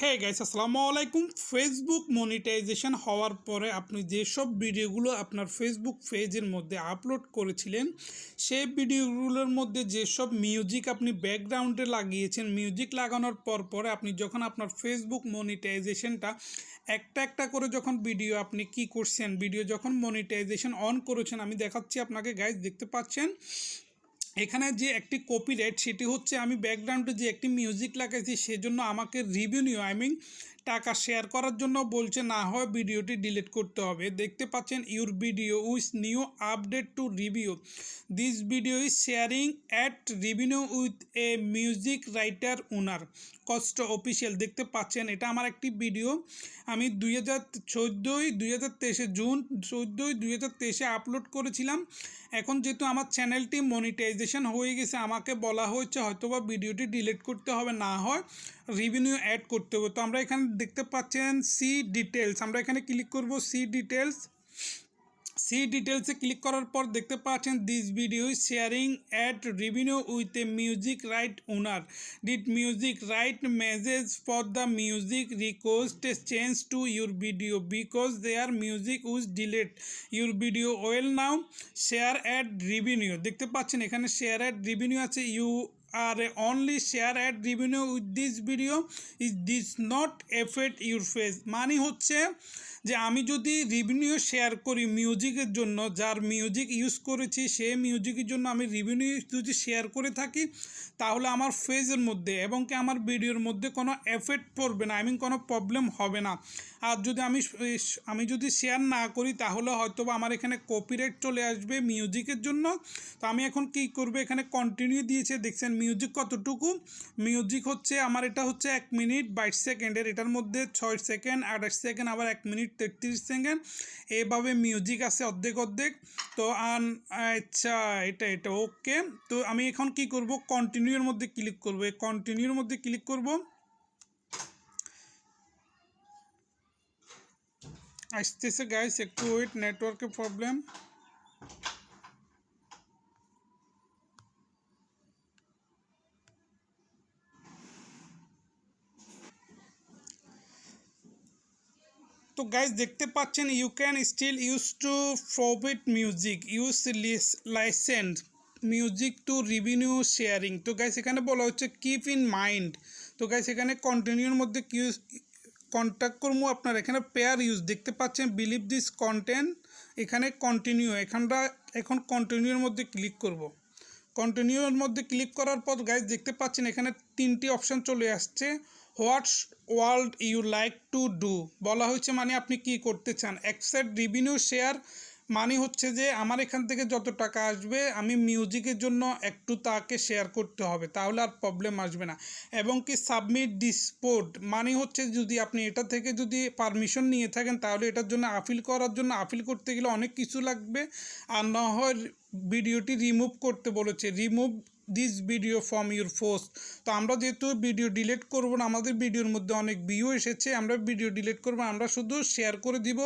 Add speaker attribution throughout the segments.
Speaker 1: হ্যাঁ গাইস আসসালামু আলাইকুম ফেসবুক মনিটাইজেশন হওয়ার পরে আপনি যেসব ভিডিওগুলো আপনার ফেসবুক পেজের মধ্যে আপলোড করেছিলেন, সেই ভিডিওগুলোর মধ্যে যেসব মিউজিক আপনি ব্যাকগ্রাউন্ডে লাগিয়েছেন মিউজিক লাগানোর পর পরে আপনি যখন আপনার ফেসবুক মনিটাইজেশনটা একটা একটা করে যখন ভিডিও আপনি কি করছেন ভিডিও যখন মনিটাইজেশন অন করেছেন, আমি দেখাচ্ছি আপনাকে গাইস দেখতে পাচ্ছেন? এখানে যে একটি কপিরাইট সেটি হচ্ছে আমি ব্যাকগ্রাউন্ডে যে একটি মিউজিক লাগাইছি, সেজন্য আমাকে রিভিনিউ আই মিন টাকা শেয়ার করার জন্য বলছে, না হয় ভিডিওটি ডিলিট করতে হবে। দেখতে পাচ্ছেন, your video with new update to review. This video is sharing at revenue with a music writer owner কষ্ট অফিসিয়াল, দেখতে পাচ্ছেন, এটা আমার একটি ভিডিও। আমি দুই হাজার চোদ্দোই, দুই হাজার তেইশে জুন, চোদ্দোই, দুই হাজার তেইশে আপলোড করেছিলাম। এখন যেহেতু আমার চ্যানেলটি মনিটাইজেশন হয়ে গেছে, আমাকে বলা হয়েছে হয়তোবা ভিডিওটি ডিলিট করতে হবে, না হয় রিভিনিউ অ্যাড করতে হবে। তো আমরা এখানে দেখতে পাচ্ছেন সি ডিটেলস আমরা এখানে ক্লিক করব সি ডিটেলস সি ডিটেলসে ক্লিক করার পর দেখতে পাচ্ছেন this video sharing at revenue with a music right owner did music right message for the music request change to your video because there music was delete your video well now share at revenue দেখতে পাচ্ছেন এখানে share at revenue আছে। You are only share add revenue with this video is this not effect your face মানে হচ্ছে যে আমি যদি revenue share করি মিউজিকের জন্য, যার মিউজিক ইউজ করেছি সেই মিউজিকের জন্য আমি রিভিনিউ যদি শেয়ার করে থাকি, তাহলে আমার ফেজের মধ্যে এবং কি আমার ভিডিওর মধ্যে কোনো এফেক্ট পড়বে না আই মিন কোনো প্রবলেম হবে না। আর যদি আমি আমি যদি শেয়ার না করি, তাহলে হয়তো বা আমার এখানে কপিরাইট চলে আসবে মিউজিকের জন্য। তো আমি এখন কি করব? এখানে কন্টিনিউ দিয়েছে, দেখছেন মিউজিক কতটুকু? মিউজিক হচ্ছে আমার এটা হচ্ছে এক মিনিট বাইশ সেকেন্ডের, এটার মধ্যে ছয় সেকেন্ড, আঠাশ সেকেন্ড, আবার এক মিনিট তেত্রিশ সেকেন্ড। এভাবে মিউজিক আছে অর্ধেক অর্ধেক। তো আন আচ্ছা এটা এটা, ওকে। তো আমি এখন কি করব? কন্টিনিউর মধ্যে ক্লিক করব। এই কন্টিনিউর মধ্যে ক্লিক করব। আসতেছে গাইস একটু ওয়েট নেটওয়ার্কের প্রবলেম তো গাইজ দেখতে পাচ্ছেন you can still use to profit music use license music to revenue sharing তো গাইজ এখানে বলা হচ্ছে কিপ ইন মাইন্ড তো গাইজ এখানে কন্টিনিউর মধ্যে কি কন্ট্যাক্ট করব আপনার, এখানে পেয়ার ইউজ দেখতে পাচ্ছেন বিলিভ দিস কন্টেন্ট এখানে কন্টিনিউ এখানটা এখন কন্টিনিউর মধ্যে ক্লিক করব। কন্টিনিউর মধ্যে ক্লিক করার পর গাইজ দেখতে পাচ্ছেন, এখানে তিনটি অপশান চলে আসছে। What would you like to do? বলা হয়েছে মানে আপনি কি করতে চান? অ্যাকসেপ্ট রিভিনিউ শেয়ার মানে হচ্ছে যে আমার এখান থেকে যত টাকা আসবে, আমি মিউজিকের জন্য একটু তাকে শেয়ার করতে হবে, তাহলে আর প্রবলেম আসবে না। এবং কি সাবমিট ডিসপোর্ট মানে হচ্ছে যদি আপনি এটা থেকে যদি পারমিশন নিয়ে থাকেন, তাহলে এটার জন্য আপিল করার জন্য আপিল করতে গেলে অনেক কিছু লাগবে। আর না হয় ভিডিওটি রিমুভ করতে বলেছে। Remove this video from your post তো আমরা যেহেতু ভিডিও ডিলিট করব না, আমাদের ভিডিওর মধ্যে অনেক ভিউ এসেছে, আমরা ভিডিও ডিলিট করব আমরা শুধু শেয়ার করে দিব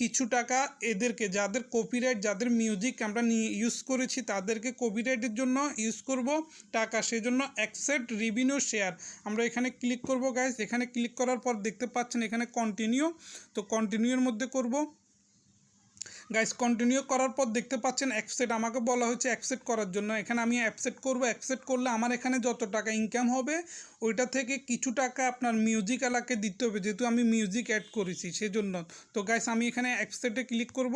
Speaker 1: কিছু টাকা এদেরকে, যাদের কপিরাইট যাদের মিউজিক আমরা নিয়ে ইউজ করেছি, তাদেরকে কপিরাইটের জন্য ইউজ করব টাকা, সেজন্য অ্যাকসেপ্ট রিভিনিউ শেয়ার আমরা এখানে ক্লিক করব গাইজ এখানে ক্লিক করার পর দেখতে পাচ্ছেন এখানে কন্টিনিউ তো কন্টিনিউর মধ্যে করব। গাইস কন্টিনিউ করার পর দেখতে পাচ্ছেন অ্যাকসেপ্ট আমাকে বলা হয়েছে অ্যাকসেপ্ট করার জন্য। এখানে আমি অ্যাকসেপ্ট করব। অ্যাকসেপ্ট করলে আমার এখানে যত টাকা ইনকাম হবে, ওইটা থেকে কিছু টাকা আপনার মিউজিক এলাকে দিতে হবে। যেহেতু আমি মিউজিক অ্যাড করেছি, সেজন্য। তো গাইস আমি এখানে অ্যাকসেপ্টে ক্লিক করব।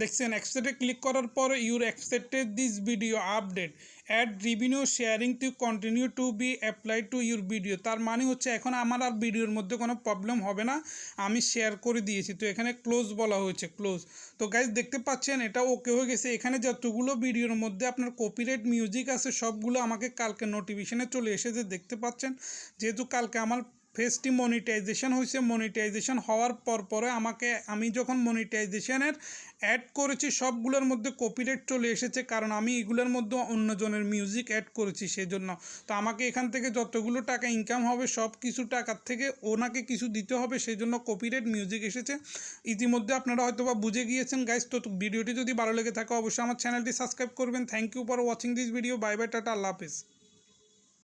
Speaker 1: দেখছেন অ্যাকসেপ্টে ক্লিক করার পর your accepted this video update add revenue sharing to continue to be apply to your video তার মানে হচ্ছে এখন আমার আর ভিডিওর মধ্যে কোনো প্রবলেম হবে না, আমি শেয়ার করে দিয়েছি। তো এখানে ক্লোজ বলা হয়েছে ক্লোজ তো গাইজ দেখতে পাচ্ছেন, এটা ওকে হয়ে গেছে। এখানে যতগুলো ভিডিওর মধ্যে আপনার কপিরাইট মিউজিক আছে, সবগুলো আমাকে কালকে নোটিফিকেশনে চলে এসেছে, দেখতে পাচ্ছেন। যেহেতু কালকে আমার ফেসটি মনিটাইজেশন হয়েছে। মনিটাইজেশন হওয়ার পর পরে আমাকে, আমি যখন মনিটাইজেশনের অ্যাড করেছি, সবগুলোর মধ্যে কপিরাইট চলে এসেছে, কারণ আমি এগুলোর মধ্যে অন্যজনের মিউজিক অ্যাড করেছি সেই জন্য তো আমাকে এখান থেকে যতগুলো টাকা ইনকাম হবে সব কিছু টাকার থেকে ওনাকে কিছু দিতে হবে সেই জন্য কপিরাইট মিউজিক এসেছে। ইতিমধ্যে আপনারা হয়তো বা বুঝে গিয়েছেন গাইজ তো ভিডিওটি যদি ভালো লেগে থাকে, অবশ্যই আমার চ্যানেলটি সাবস্ক্রাইব করবেন। Thank you for watching this video bye bye tata, আল্লাহ হাফিজ।